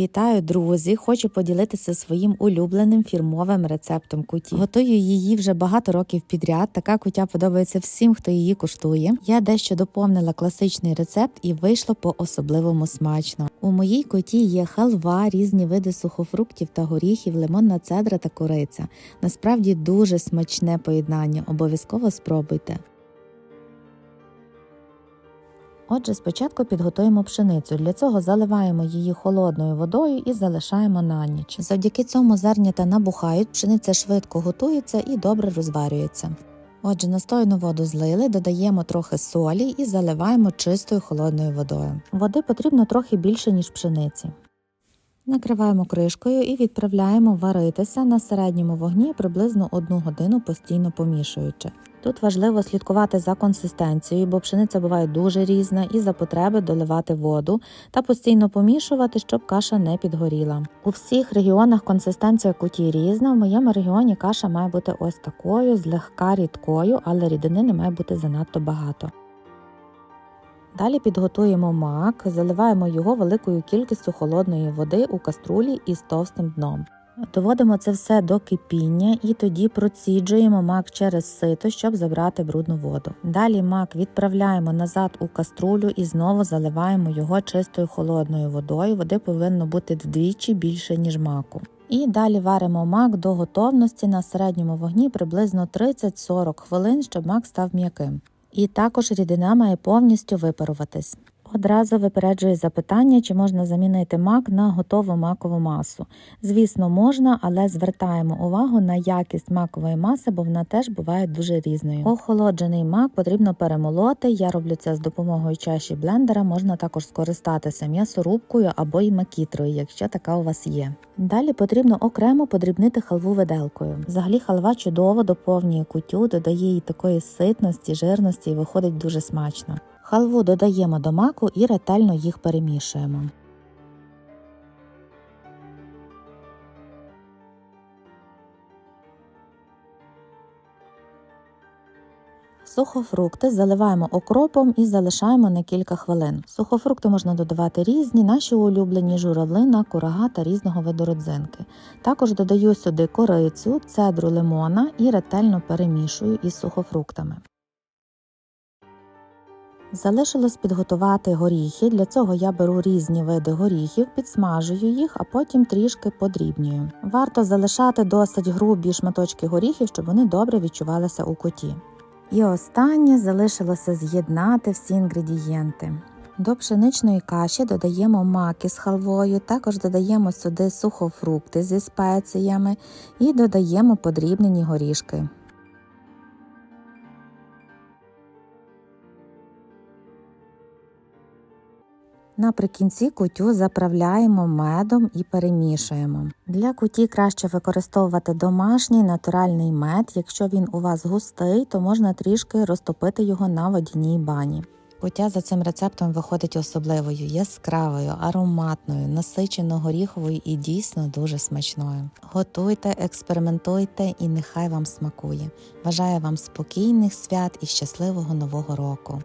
Вітаю, друзі! Хочу поділитися своїм улюбленим фірмовим рецептом куті. Готую її вже багато років підряд. Така кутя подобається всім, хто її куштує. Я дещо доповнила класичний рецепт і вийшло по особливому смачно. У моїй куті є халва, різні види сухофруктів та горіхів, лимонна цедра та кориця. Насправді дуже смачне поєднання. Обов'язково спробуйте. Отже, спочатку підготуємо пшеницю. Для цього заливаємо її холодною водою і залишаємо на ніч. Завдяки цьому зернята набухають, пшениця швидко готується і добре розварюється. Отже, настояну воду злили, додаємо трохи солі і заливаємо чистою холодною водою. Води потрібно трохи більше, ніж пшениці. Накриваємо кришкою і відправляємо варитися на середньому вогні приблизно 1 годину постійно помішуючи. Тут важливо слідкувати за консистенцією, бо пшениця буває дуже різна, і за потреби доливати воду та постійно помішувати, щоб каша не підгоріла. У всіх регіонах консистенція куті різна. В моєму регіоні каша має бути ось такою, злегка рідкою, але рідини не має бути занадто багато. Далі підготуємо мак, заливаємо його великою кількістю холодної води у каструлі із товстим дном. Доводимо це все до кипіння і тоді проціджуємо мак через сито, щоб забрати брудну воду. Далі мак відправляємо назад у каструлю і знову заливаємо його чистою холодною водою. Води повинно бути вдвічі більше, ніж маку. І далі варимо мак до готовності на середньому вогні приблизно 30-40 хвилин, щоб мак став м'яким. І також рідина має повністю випаруватись. Одразу випереджує запитання, чи можна замінити мак на готову макову масу. Звісно, можна, але звертаємо увагу на якість макової маси, бо вона теж буває дуже різною. Охолоджений мак потрібно перемолоти. Я роблю це з допомогою чаші блендера. Можна також скористатися м'ясорубкою або й макітрою, якщо така у вас є. Далі потрібно окремо подрібнити халву виделкою. Взагалі халва чудово доповнює кутю, додає їй такої ситності, жирності і виходить дуже смачно. Халву додаємо до маку і ретельно їх перемішуємо. Сухофрукти заливаємо окропом і залишаємо на кілька хвилин. Сухофрукти можна додавати різні, наші улюблені журавлина, курага та різного виду родзинки. Також додаю сюди корицю, цедру лимона і ретельно перемішую із сухофруктами. Залишилось підготувати горіхи. Для цього я беру різні види горіхів, підсмажую їх, а потім трішки подрібнюю. Варто залишати досить грубі шматочки горіхів, щоб вони добре відчувалися у коті. І останнє залишилося з'єднати всі інгредієнти. До пшеничної каші додаємо маки з халвою, також додаємо сюди сухофрукти зі спеціями і додаємо подрібнені горішки. Наприкінці кутю заправляємо медом і перемішуємо. Для куті краще використовувати домашній натуральний мед. Якщо він у вас густий, то можна трішки розтопити його на водяній бані. Кутя за цим рецептом виходить особливою, яскравою, ароматною, насичено горіховою і дійсно дуже смачною. Готуйте, експериментуйте і нехай вам смакує. Бажаю вам спокійних свят і щасливого нового року!